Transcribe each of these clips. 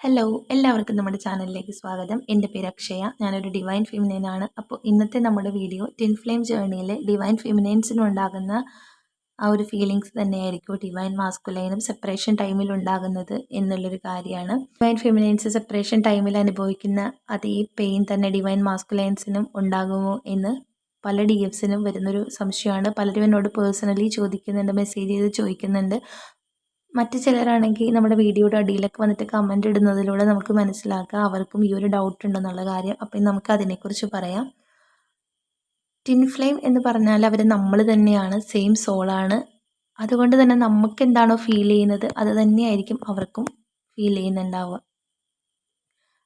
Hello എല്ലാവർക്കും നമ്മുടെ ചാനലിലേക്ക് സ്വാഗതം. എന്റെ പേര് അക്ഷയ. ഞാനൊരു ഡിവൈൻ ഫിമിനൈനാണ് അപ്പോൾ ഇന്നത്തെ നമ്മുടെ വീഡിയോ ടിൻ ഫ്ലെയിം ജേർണിയിൽ ഡിവൈൻ ഫിമിനൈൻസിന് ഉണ്ടാകുന്ന ആ ഒരു ഫീലിങ്സ് തന്നെയായിരിക്കും ഡിവൈൻ മാസ്കുലൈനും സെപ്പറേഷൻ ടൈമിൽ ഉണ്ടാകുന്നത് എന്നുള്ളൊരു കാര്യമാണ്. ഡിവൈൻ ഫിമിനൈൻസ് സെപ്പറേഷൻ ടൈമിൽ അനുഭവിക്കുന്ന അതേ പെയിൻ തന്നെ ഡിവൈൻ മാസ്കുലൈൻസിനും ഉണ്ടാകുമോ എന്ന് പല ഡി എഫ്സിനും വരുന്നൊരു സംശയമാണ്. പലരും എന്നോട് പേഴ്സണലി ചോദിക്കുന്നുണ്ട് മെസ്സേജ് ചെയ്ത് ചോദിക്കുന്നുണ്ട്. മറ്റു ചിലരാണെങ്കിൽ നമ്മുടെ വീഡിയോയുടെ അടിയിലൊക്കെ വന്നിട്ട് കമന്റ് ഇടുന്നതിലൂടെ നമുക്ക് മനസ്സിലാക്കാം. അവർക്കും ഈ ഒരു ഡൗട്ട് ഉണ്ടെന്നുള്ള കാര്യം. അപ്പം നമുക്ക് അതിനെക്കുറിച്ച് പറയാം. ടിൻ ഫ്ലെയിം എന്ന് പറഞ്ഞാൽ അവർ നമ്മൾ തന്നെയാണ് സെയിം സോളാണ് അതുകൊണ്ട് തന്നെ നമുക്ക് എന്താണോ ഫീൽ ചെയ്യുന്നത് അത് തന്നെയായിരിക്കും അവർക്കും ഫീൽ ചെയ്യുന്നുണ്ടാവുക.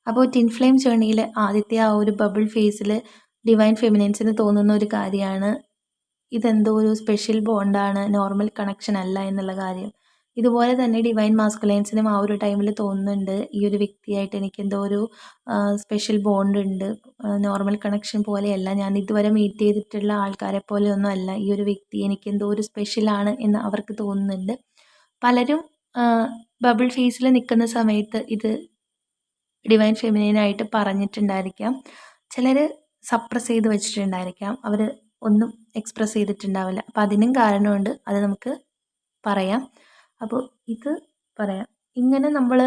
അപ്പോൾ ടിൻ ഫ്ലെയിം ജേണിയിൽ ആദ്യത്തെ ആ ഒരു ബബിൾ ഫേസിൽ ഡിവൈൻ ഫെമിനൻസിന് തോന്നുന്ന ഒരു കാര്യമാണ്. ഇതെന്തോ ഒരു സ്പെഷ്യൽ ബോണ്ടാണ് നോർമൽ കണക്ഷൻ അല്ല എന്നുള്ള കാര്യം. ഇതുപോലെ തന്നെ ഡിവൈൻ മാസ്കുലൈൻസിനും ആ ഒരു ടൈമിൽ തോന്നുന്നുണ്ട്. ഈ ഒരു വ്യക്തിയായിട്ട് എനിക്ക് എന്തോ ഒരു സ്പെഷ്യൽ ബോണ്ട് ഉണ്ട്. നോർമൽ കണക്ഷൻ പോലെയല്ല. ഞാൻ ഇതുവരെ മീറ്റ് ചെയ്തിട്ടുള്ള ആൾക്കാരെ പോലെയൊന്നും അല്ല. ഈ ഒരു വ്യക്തി എനിക്ക് എന്തോ ഒരു സ്പെഷ്യലാണ് എന്ന് അവർക്ക് തോന്നുന്നുണ്ട്. പലരും ബബിൾ ഫേസിൽ നിൽക്കുന്ന സമയത്ത് ഇത് ഡിവൈൻ ഫെമിനൈനായിട്ട് പറഞ്ഞിട്ടുണ്ടായിരിക്കാം. ചിലർ സപ്രസ് ചെയ്ത് വെച്ചിട്ടുണ്ടായിരിക്കാം. അവർ ഒന്നും എക്സ്പ്രസ് ചെയ്തിട്ടുണ്ടാവില്ല. അപ്പം അതിനും കാരണമുണ്ട്. അത് നമുക്ക് പറയാം. അപ്പോൾ ഇത് പറയാം. ഇങ്ങനെ നമ്മൾ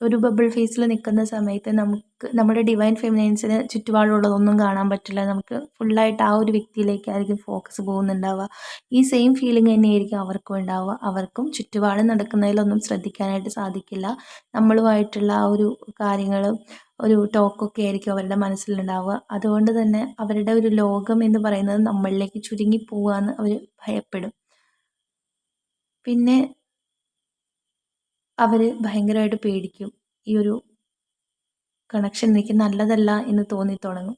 ഒരു ബബിൾ ഫേസിൽ നിൽക്കുന്ന സമയത്ത് നമുക്ക് നമ്മുടെ ഡിവൈൻ ഫെമിനൈൻസിന് ചുറ്റുപാടുള്ളതൊന്നും കാണാൻ പറ്റില്ല. നമുക്ക് ഫുള്ളായിട്ട് ആ ഒരു വ്യക്തിയിലേക്കായിരിക്കും ഫോക്കസ് പോകുന്നുണ്ടാവുക. ഈ സെയിം ഫീലിംഗ് തന്നെയായിരിക്കും അവർക്കും ഉണ്ടാവുക. അവർക്കും ചുറ്റുപാട് നടക്കുന്നതിലൊന്നും ശ്രദ്ധിക്കാനായിട്ട് സാധിക്കില്ല. നമ്മളുമായിട്ടുള്ള ആ ഒരു കാര്യങ്ങൾ ഒരു ടോക്കൊക്കെ ആയിരിക്കും അവരുടെ മനസ്സിലുണ്ടാവുക. അതുകൊണ്ട് തന്നെ അവരുടെ ഒരു ലോകം എന്ന് പറയുന്നത് നമ്മളിലേക്ക് ചുരുങ്ങി പോവുക അവർ ഭയപ്പെടും. പിന്നെ അവർ ഭയങ്കരമായിട്ട് പേടിക്കും. ഈ ഒരു കണക്ഷൻ എനിക്ക് നല്ലതല്ല എന്ന് തോന്നി തുടങ്ങും.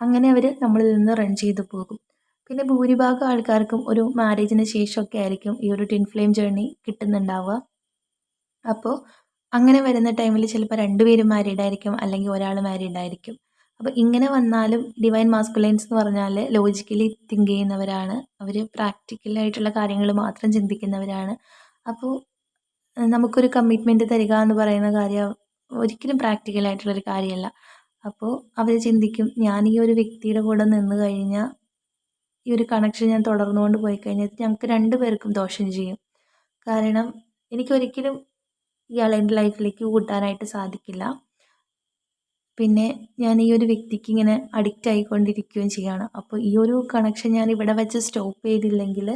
അങ്ങനെ അവർ നമ്മളിൽ നിന്ന് റൺ ചെയ്തു പോകും. പിന്നെ ഭൂരിഭാഗം ആൾക്കാർക്കും ഒരു മാരേജിന് ശേഷമൊക്കെ ആയിരിക്കും ഈ ഒരു ടിൻ ഫ്ലെയിം ജേർണി കിട്ടുന്നുണ്ടാവുക. അപ്പോൾ അങ്ങനെ വരുന്ന ടൈമിൽ ചിലപ്പോൾ രണ്ടുപേരും മാരീഡ് ആയിരിക്കും അല്ലെങ്കിൽ ഒരാൾ മാരീഡ് ആയിരിക്കും. അപ്പോൾ ഇങ്ങനെ വന്നാലും ഡിവൈൻ മാസ്കുലൈൻസ് എന്ന് പറഞ്ഞാൽ ലോജിക്കലി തിങ്ക് ചെയ്യുന്നവരാണ്. അവർ പ്രാക്ടിക്കലായിട്ടുള്ള കാര്യങ്ങൾ മാത്രം ചിന്തിക്കുന്നവരാണ്. അപ്പോൾ നമുക്കൊരു കമ്മിറ്റ്മെന്റ് തരിക എന്ന് പറയുന്ന കാര്യം ഒരിക്കലും പ്രാക്ടിക്കലായിട്ടുള്ളൊരു കാര്യമല്ല. അപ്പോൾ അവർ ചിന്തിക്കും ഞാൻ ഈ ഒരു വ്യക്തിയുടെ കൂടെ നിന്ന് കഴിഞ്ഞാൽ ഈ ഒരു കണക്ഷൻ ഞാൻ തുടർന്നുകൊണ്ട് പോയി കഴിഞ്ഞാൽ ഞങ്ങൾക്ക് രണ്ടു പേർക്കും ദോഷം ചെയ്യും. കാരണം എനിക്കൊരിക്കലും ഇയാളെ എന്റെ ലൈഫിലേക്ക് കൂട്ടാനായിട്ട് സാധിക്കില്ല. പിന്നെ ഞാൻ ഈ ഒരു വ്യക്തിക്ക് ഇങ്ങനെ അഡിക്റ്റ് ആയിക്കൊണ്ടിരിക്കുകയും ചെയ്യുകയാണ് അപ്പോൾ ഈ ഒരു കണക്ഷൻ ഞാൻ ഇവിടെ വെച്ച് സ്റ്റോപ്പ് ചെയ്തില്ലെങ്കിൽ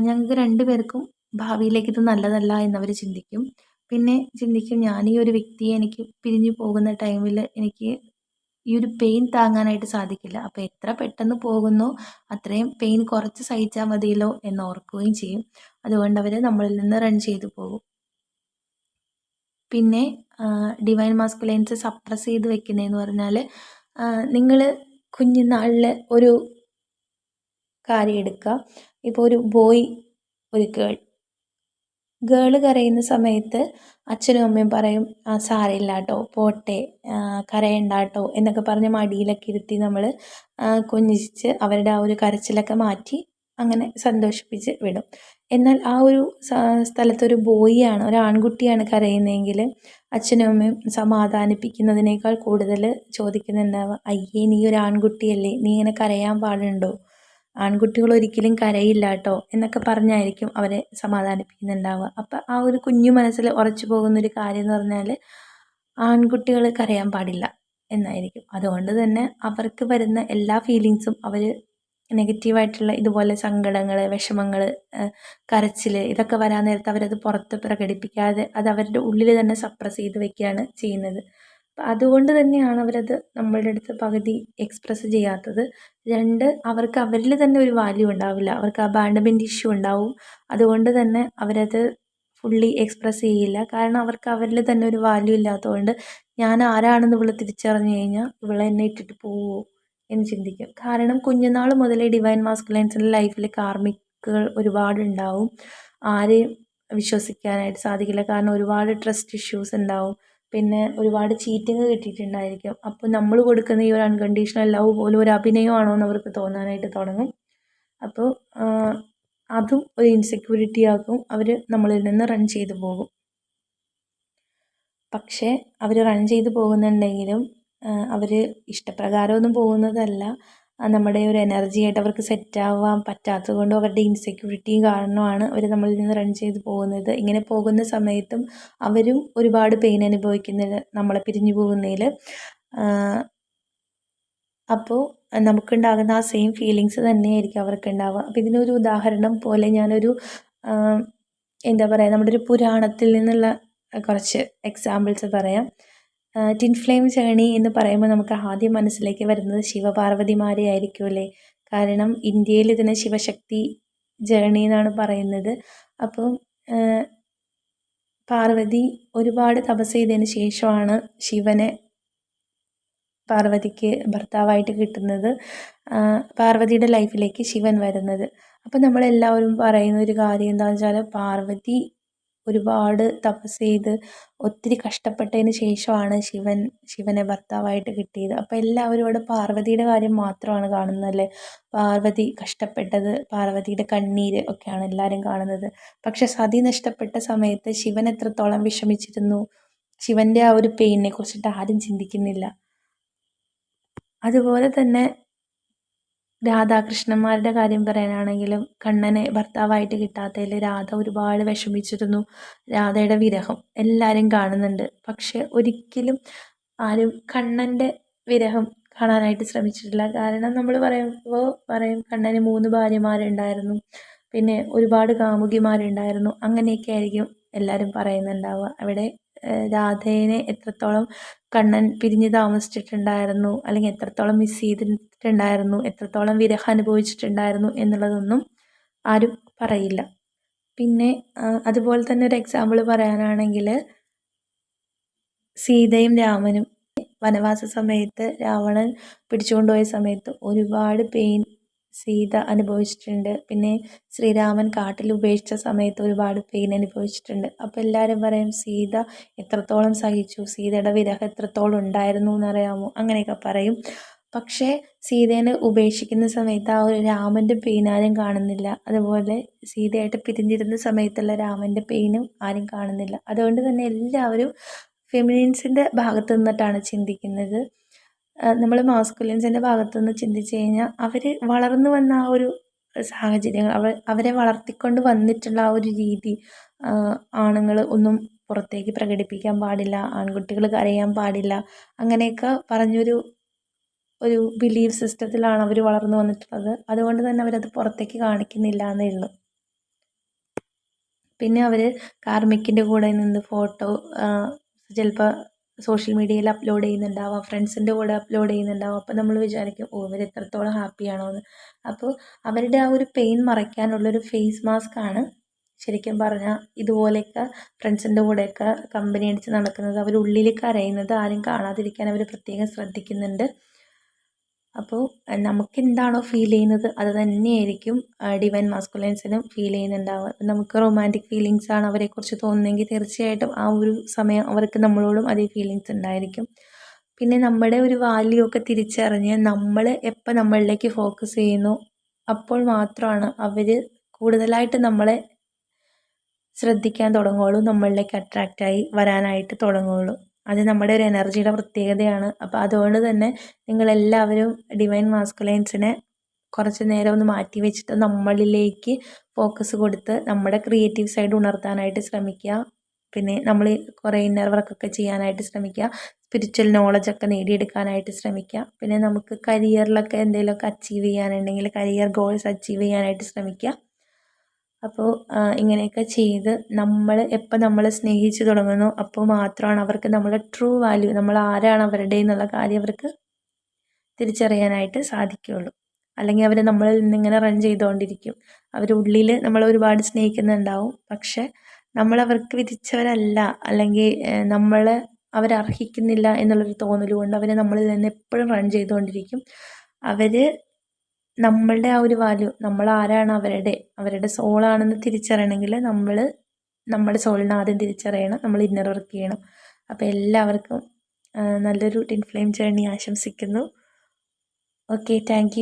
ഞങ്ങൾക്ക് രണ്ടു പേർക്കും ഭാവിയിലേക്ക് ഇത് നല്ലതല്ല എന്നവർ ചിന്തിക്കും. പിന്നെ ചിന്തിക്കും ഞാൻ ഈ ഒരു വ്യക്തിയെ എനിക്ക് പിരിഞ്ഞു പോകുന്ന ടൈമിൽ എനിക്ക് ഈ ഒരു പെയിൻ താങ്ങാനായിട്ട് സാധിക്കില്ല. അപ്പോൾ എത്ര പെട്ടെന്ന് പോകുന്നോ അത്രയും പെയിൻ കുറച്ച് സഹിച്ചാൽ മതിയല്ലോ എന്ന് ഓർക്കുകയും ചെയ്യും. അതുകൊണ്ട് അവർ നമ്മളിൽ നിന്ന് റൺ ചെയ്തു പോകും. പിന്നെ ഡിവൈൻ മാസ്കുലൈൻസ് സപ്രസ് ചെയ്ത് വെക്കുന്നതെന്ന് പറഞ്ഞാൽ നിങ്ങൾ കുഞ്ഞുനാളിൽ ഒരു കാര്യം എടുക്കുക. ഇപ്പോൾ ഒരു ബോയ് ഒരു ഗേൾ ഗേൾ കരയുന്ന സമയത്ത് അച്ഛനും അമ്മയും പറയും ആ സാരമില്ല കേട്ടോ പോട്ടെ കരയണ്ട കേട്ടോ എന്നൊക്കെ പറഞ്ഞ് മടിയിലൊക്കെ ഇരുത്തി നമ്മൾ കുഞ്ഞിച്ച് അവരുടെ ആ ഒരു കരച്ചിലൊക്കെ മാറ്റി അങ്ങനെ സന്തോഷിപ്പിച്ച് വിടും. എന്നാൽ ആ ഒരു സ്ഥലത്തൊരു ബോയിയാണ് ഒരു ആൺകുട്ടിയാണ് കരയുന്നതെങ്കിൽ അച്ഛനും അമ്മയും സമാധാനിപ്പിക്കുന്നതിനേക്കാൾ കൂടുതൽ ചോദിക്കുന്നുണ്ടാവുക അയ്യേ നീ ഒരു ആൺകുട്ടിയല്ലേ നീ ഇങ്ങനെ കരയാൻ പാടുണ്ടോ? ആൺകുട്ടികൾ ഒരിക്കലും കരയില്ല കേട്ടോ എന്നൊക്കെ പറഞ്ഞായിരിക്കും അവരെ സമാധാനിപ്പിക്കുന്നുണ്ടാവുക. അപ്പം ആ ഒരു കുഞ്ഞു മനസ്സിൽ ഉറച്ചു പോകുന്നൊരു കാര്യം എന്ന് പറഞ്ഞാൽ ആൺകുട്ടികൾ കരയാൻ പാടില്ല എന്നായിരിക്കും. അതുകൊണ്ട് തന്നെ അവർക്ക് വരുന്ന എല്ലാ ഫീലിങ്സും അവർ നെഗറ്റീവായിട്ടുള്ള ഇതുപോലെ സങ്കടങ്ങൾ വിഷമങ്ങൾ കരച്ചിൽ ഇതൊക്കെ വരാൻ നേരത്ത് അവരത് പുറത്ത് പ്രകടിപ്പിക്കാതെ അത് അവരുടെ ഉള്ളിൽ തന്നെ സപ്രസ് ചെയ്ത് വെക്കുകയാണ് ചെയ്യുന്നത്. അപ്പം അതുകൊണ്ട് തന്നെയാണ് അവരത് നമ്മളുടെ അടുത്ത് പകുതി എക്സ്പ്രസ് ചെയ്യാത്തത്. രണ്ട് അവർക്ക് അവരിൽ തന്നെ ഒരു വാല്യൂ ഉണ്ടാവില്ല. അവർക്ക് അബാൻഡമെന്റ് ഇഷ്യൂ ഉണ്ടാവും. അതുകൊണ്ട് തന്നെ അവരത് ഫുള്ളി എക്സ്പ്രസ് ചെയ്യില്ല. കാരണം അവർക്ക് അവരിൽ തന്നെ ഒരു വാല്യൂ ഇല്ലാത്തതുകൊണ്ട് ഞാൻ ആരാണെന്ന് ഇവിടെ തിരിച്ചറിഞ്ഞു കഴിഞ്ഞാൽ ഇവളെ എന്നെ ഇട്ടിട്ട് പോവുമോ എന്ന് ചിന്തിക്കും. കാരണം കുഞ്ഞുനാൾ മുതലേ ഡിവൈൻ മാസ്കുലൈൻസിന്റെ ലൈഫിൽ കാർമിക്കുകൾ ഒരുപാടുണ്ടാവും ആരെയും വിശ്വസിക്കാനായിട്ട് സാധിക്കില്ല. കാരണം ഒരുപാട് ട്രസ്റ്റ് ഇഷ്യൂസ് ഉണ്ടാവും. പിന്നെ ഒരുപാട് ചീറ്റിങ് കിട്ടിയിട്ടുണ്ടായിരിക്കും. അപ്പോൾ നമ്മൾ കൊടുക്കുന്ന ഈ ഒരു അൺകണ്ടീഷണൽ ലവ് പോലും ഒരു അഭിനയമാണോ എന്ന് അവർക്ക് തോന്നാനായിട്ട് തുടങ്ങും. അപ്പോൾ അതും ഒരു ഇൻസെക്യൂരിറ്റി ആക്കും. അവർ നമ്മളിൽ നിന്ന് റൺ ചെയ്തു പോകും. പക്ഷേ അവർ റൺ ചെയ്ത് പോകുന്നുണ്ടെങ്കിലും അവർ ഇഷ്ടപ്രകാരമൊന്നും പോകുന്നതല്ല. നമ്മുടെ ഒരു എനർജി ആയിട്ട് അവർക്ക് സെറ്റ് ആവാൻ പറ്റാത്തത് കൊണ്ടും അവരുടെ ഇൻസെക്യൂരിറ്റിയും കാരണമാണ് അവർ നമ്മളിൽ നിന്ന് റൺ ചെയ്ത് പോകുന്നത്. ഇങ്ങനെ പോകുന്ന സമയത്തും അവരും ഒരുപാട് പെയിൻ അനുഭവിക്കുന്നത് നമ്മളെ പിരിഞ്ഞു പോകുന്നതിൽ അപ്പോൾ നമുക്കുണ്ടാകുന്ന ആ സെയിം ഫീലിങ്സ് തന്നെയായിരിക്കും അവർക്കുണ്ടാവുക അപ്പോൾ ഇതിനൊരു ഉദാഹരണം പോലെ ഞാനൊരു എന്താ പറയുക നമ്മുടെ ഒരു പുരാണത്തിൽ നിന്നുള്ള കുറച്ച് എക്സാമ്പിൾസ് പറയാം. ടിൻ ഫ്ലെയിം ജേണി എന്ന് പറയുമ്പോൾ നമുക്ക് ആദ്യം മനസ്സിലേക്ക് വരുന്നത് ശിവപാർവതിമാരെ ആയിരിക്കുമല്ലേ കാരണം ഇന്ത്യയിൽ ഇതിനെ ശിവശക്തി ജേണി എന്നാണ് പറയുന്നത്. അപ്പോൾ പാർവതി ഒരുപാട് തപസ് ചെയ്തതിന് ശേഷമാണ് ശിവനെ പാർവതിക്ക് ഭർത്താവായിട്ട് കിട്ടുന്നത്. പാർവതിയുടെ ലൈഫിലേക്ക് ശിവൻ വരുന്നത്. അപ്പോൾ നമ്മളെല്ലാവരും പറയുന്ന ഒരു കാര്യം എന്താണെന്ന് വെച്ചാൽ പാർവതി ഒരുപാട് തപസ് ചെയ്ത് ഒത്തിരി കഷ്ടപ്പെട്ടതിന് ശേഷമാണ് ശിവൻ ശിവനെ ഭർത്താവായിട്ട് കിട്ടിയത്. അപ്പോൾ എല്ലാവരും ഇവിടെ പാർവതിയുടെ കാര്യം മാത്രമാണ് കാണുന്നത് അല്ലേ? പാർവതി കഷ്ടപ്പെട്ടത് പാർവതിയുടെ കണ്ണീര് ഒക്കെയാണ് എല്ലാവരും കാണുന്നത്. പക്ഷെ സതി നഷ്ടപ്പെട്ട സമയത്ത് ശിവൻ എത്രത്തോളം വിഷമിച്ചിരുന്നു? ശിവന്റെ ആ ഒരു പെയിനെ കുറിച്ചിട്ട് ആരും ചിന്തിക്കുന്നില്ല. അതുപോലെ തന്നെ രാധാകൃഷ്ണന്മാരുടെ കാര്യം പറയാനാണെങ്കിലും കണ്ണനെ ഭർത്താവായിട്ട് കിട്ടാത്തതിൽ രാധ ഒരുപാട് വിഷമിച്ചിരുന്നു. രാധയുടെ വിരഹം എല്ലാവരും കാണുന്നുണ്ട്. പക്ഷെ ഒരിക്കലും ആരും കണ്ണന്റെ വിരഹം കാണാനായിട്ട് ശ്രമിച്ചിട്ടില്ല. കാരണം നമ്മൾ പറയുമ്പോൾ പറയും കണ്ണന് മൂന്ന് ഭാര്യമാരുണ്ടായിരുന്നു. പിന്നെ ഒരുപാട് കാമുകിമാരുണ്ടായിരുന്നു. അങ്ങനെയൊക്കെ ആയിരിക്കും എല്ലാവരും പറയുന്നുണ്ടാവുക. അവിടെ രാധേനെ എത്രത്തോളം കണ്ണൻ പിരിഞ്ഞ് താമസിച്ചിട്ടുണ്ടായിരുന്നു അല്ലെങ്കിൽ എത്രത്തോളം മിസ് ചെയ്തിട്ടുണ്ടായിരുന്നു എത്രത്തോളം വിരഹം അനുഭവിച്ചിട്ടുണ്ടായിരുന്നു എന്നുള്ളതൊന്നും ആരും പറയില്ല. പിന്നെ അതുപോലെ തന്നെ ഒരു എക്സാമ്പിൾ പറയാനാണെങ്കിൽ സീതയും രാമനും വനവാസ സമയത്ത് രാവണൻ പിടിച്ചുകൊണ്ടുപോയ സമയത്ത് ഒരുപാട് പെയിൻ സീത അനുഭവിച്ചിട്ടുണ്ട്. പിന്നെ ശ്രീരാമൻ കാട്ടിൽ ഉപേക്ഷിച്ച സമയത്ത് ഒരുപാട് പെയിൻ അനുഭവിച്ചിട്ടുണ്ട്. അപ്പോൾ എല്ലാവരും പറയും സീത എത്രത്തോളം സഹിച്ചു? സീതയുടെ വിരഹം എത്രത്തോളം ഉണ്ടായിരുന്നു എന്നറിയാമോ? അങ്ങനെയൊക്കെ പറയും. പക്ഷേ സീതേനെ ഉപേക്ഷിക്കുന്ന സമയത്ത് ആ ഒരു രാമന്റെ പെയിൻ ആരും കാണുന്നില്ല. അതുപോലെ സീതയായിട്ട് പിരിഞ്ഞിരുന്ന സമയത്തുള്ള രാമന്റെ പെയിനും ആരും കാണുന്നില്ല. അതുകൊണ്ട് തന്നെ എല്ലാവരും ഫെമിനിൻസിന്റെ ഭാഗത്ത് നിന്നിട്ടാണ് ചിന്തിക്കുന്നത്. നമ്മൾ മാസ്കുലിൻസിന്റെ ഭാഗത്തു നിന്ന് ചിന്തിച്ച് കഴിഞ്ഞാൽ അവർ വളർന്നു വന്ന ആ ഒരു സാഹചര്യങ്ങൾ അവർ അവരെ വളർത്തിക്കൊണ്ട് വന്നിട്ടുള്ള ആ ഒരു രീതി ആണുങ്ങൾ ഒന്നും പുറത്തേക്ക് പ്രകടിപ്പിക്കാൻ പാടില്ല ആൺകുട്ടികൾ കരയാൻ പാടില്ല അങ്ങനെയൊക്കെ പറഞ്ഞൊരു ഒരു ബിലീഫ് സിസ്റ്റത്തിലാണ് അവർ വളർന്നു വന്നിട്ടുള്ളത്. അതുകൊണ്ട് തന്നെ അവരത് പുറത്തേക്ക് കാണിക്കുന്നില്ല എന്നേ ഉള്ളൂ. പിന്നെ അവർ കാർമിക്കിന്റെ കൂടെ നിന്ന് ഫോട്ടോ ചിലപ്പോൾ സോഷ്യൽ മീഡിയയിൽ അപ്ലോഡ് ചെയ്യുന്നുണ്ടാവാം ഫ്രണ്ട്സിന്റെ കൂടെ അപ്ലോഡ് ചെയ്യുന്നുണ്ടാവാം. അപ്പോൾ നമ്മൾ വിചാരിക്കും ഓ ഇവർ എത്രത്തോളം ഹാപ്പിയാണോ എന്ന് അപ്പോൾ അവരുടെ ആ ഒരു പെയിൻ മറയ്ക്കാനുള്ളൊരു ഫേസ് മാസ്ക് ആണ് ശരിക്കും പറഞ്ഞാൽ ഇതുപോലെയൊക്കെ ഫ്രണ്ട്സിന്റെ കൂടെയൊക്കെ കമ്പനി അടിച്ച് നടക്കുന്നത്. അവർ ഉള്ളിൽ കരയുന്നത് ആരും കാണാതിരിക്കാൻ അവർ പ്രത്യേകം ശ്രദ്ധിക്കുന്നുണ്ട്. അപ്പോൾ നമുക്ക് എന്താണോ ഫീൽ ചെയ്യുന്നത് അത് തന്നെയായിരിക്കും ഡിവൈൻ മാസ്കുലൈൻസിനും ഫീൽ ചെയ്യുന്നുണ്ടാവുക. നമുക്ക് റൊമാന്റിക് ഫീലിങ്സ് ആണ് അവരെക്കുറിച്ച് തോന്നുന്നതെങ്കിൽ തീർച്ചയായിട്ടും ആ ഒരു സമയം അവർക്ക് നമ്മളോടും അതേ ഫീലിങ്സ് ഉണ്ടായിരിക്കും. പിന്നെ നമ്മുടെ ഒരു വാല്യൂ ഒക്കെ തിരിച്ചറിഞ്ഞ് നമ്മൾ എപ്പോൾ നമ്മളിലേക്ക് ഫോക്കസ് ചെയ്യുന്നു അപ്പോൾ മാത്രമാണ് അവർ കൂടുതലായിട്ട് നമ്മളെ ശ്രദ്ധിക്കാൻ തുടങ്ങുകയുള്ളൂ നമ്മളിലേക്ക് അട്രാക്റ്റായി വരാനായിട്ട് തുടങ്ങുകയുള്ളൂ. അത് നമ്മുടെ ഒരു എനർജിയുടെ പ്രത്യേകതയാണ്. അപ്പോൾ അതുകൊണ്ട് തന്നെ നിങ്ങളെല്ലാവരും ഡിവൈൻ മാസ്കുലൈൻസിനെ കുറച്ച് നേരം ഒന്ന് മാറ്റി വെച്ചിട്ട് നമ്മളിലേക്ക് ഫോക്കസ് കൊടുത്ത് നമ്മുടെ ക്രിയേറ്റീവ് സൈഡ് ഉണർത്താനായിട്ട് ശ്രമിക്കുക. പിന്നെ നമ്മൾ കുറേ ഇന്നർ വർക്കൊക്കെ ചെയ്യാനായിട്ട് ശ്രമിക്കുക. സ്പിരിച്വൽ നോളജൊക്കെ നേടിയെടുക്കാനായിട്ട് ശ്രമിക്കുക. പിന്നെ നമുക്ക് കരിയറിലൊക്കെ എന്തെങ്കിലുമൊക്കെ അച്ചീവ് ചെയ്യാനുണ്ടെങ്കിൽ കരിയർ ഗോൾസ് അച്ചീവ് ചെയ്യാനായിട്ട് ശ്രമിക്കുക. അപ്പോൾ ഇങ്ങനെയൊക്കെ ചെയ്ത് നമ്മൾ എപ്പോൾ നമ്മൾ സ്നേഹിച്ച് തുടങ്ങുന്നു അപ്പോൾ മാത്രമാണ് അവർക്ക് നമ്മളെ ട്രൂ വാല്യൂ നമ്മൾ ആരാണ് അവരുടെ എന്നുള്ള കാര്യം അവർക്ക് തിരിച്ചറിയാനായിട്ട് സാധിക്കുകയുള്ളൂ. അല്ലെങ്കിൽ അവർ നമ്മളിൽ നിന്നിങ്ങനെ റൺ ചെയ്തുകൊണ്ടിരിക്കും. അവർ ഉള്ളിൽ നമ്മൾ ഒരുപാട് സ്നേഹിക്കുന്നുണ്ടാവും. പക്ഷെ നമ്മളവർക്ക് വിധിച്ചവരല്ല. അല്ലെങ്കിൽ നമ്മൾ അവരർഹിക്കുന്നില്ല എന്നുള്ളൊരു തോന്നൽ കൊണ്ട് അവർ നമ്മളിൽ നിന്ന് എപ്പോഴും റൺ ചെയ്തുകൊണ്ടിരിക്കും. അവർ നമ്മളുടെ ആ ഒരു വാല്യൂ നമ്മൾ ആരാണ് അവരുടെ അവരുടെ സോളാണെന്ന് തിരിച്ചറിയണമെങ്കിൽ നമ്മൾ നമ്മുടെ സോളിനെ ആദ്യം തിരിച്ചറിയണം നമ്മൾ ഇന്നർ വർക്ക് ചെയ്യണം. അപ്പോൾ എല്ലാവർക്കും നല്ലൊരു ടിൻ ഫ്ലെയിം ജേർണി ആശംസിക്കുന്നു ഓക്കെ താങ്ക്